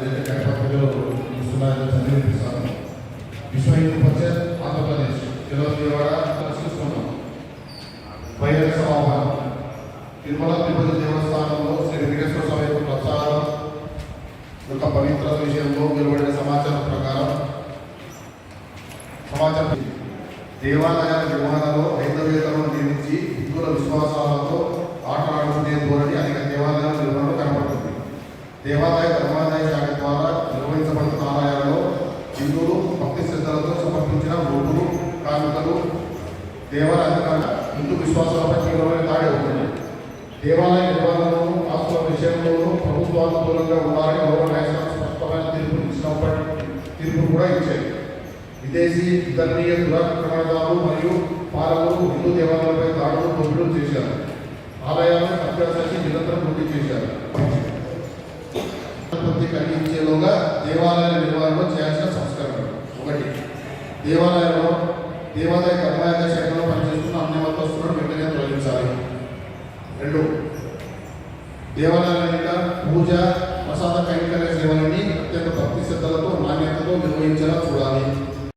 ఏదైతే కష్టపతిలో ఇస్తున్నారో సమీపిస్తాను విశ్వ హిందూ పరిషత్ ఆంధ్రప్రదేశ్ ఈరోజు ఇవాళ వైఎస్ సమాహారం తిరుమల తిరుపతి దేవస్థానంలో శ్రీ వెంకటేశ్వర స్వామి యొక్క ప్రచారం యొక్క విషయంలో వెలువడిన సమాచారం ప్రకారం సమాచారం. దేవాలయాల నిర్వహణ హిందువులు భక్తి శ్రద్ధలతో సమర్పించిన రోడ్లు కానుకలు దేవాలయ హిందూ విశ్వాసాలపై తీవ్రమైన దాడి అవుతుంది. దేవాలయ నిర్వహణలోను ఆస్తుల విషయంలోనూ ప్రభుత్వాలు దూరంగా ఉండాలని గౌరవ న్యాయస్థానం స్పష్టమైన తీర్పు ఇచ్చినప్పటి తీర్పు కూడా ఇచ్చాయి. విదేశీ ఇతరణీయ దురాక్రమణదారులు మరియు పాలకులు హిందూ దేవాలయాలపై దాడులు దోపిడీలు చేశారు. ఆలయాలను అత్యాచారి నిరంతరం పూర్తి చేశారు. కలిగించేలోగా దేవాలయ నిర్వహణలో చేయాల్సిన దేవాలయంలో దేవాలయ కర్మాయక శాఖలో పనిచేస్తున్న అన్ని మతస్థులను వెంటనే తొలగించాలి. రెండు దేవాలయాల మీద పూజ ప్రసాద కైంకర్య సేవలని అత్యంత భక్తి శ్రద్ధలతో నాణ్యతతో నిర్వహించేలా చూడాలి.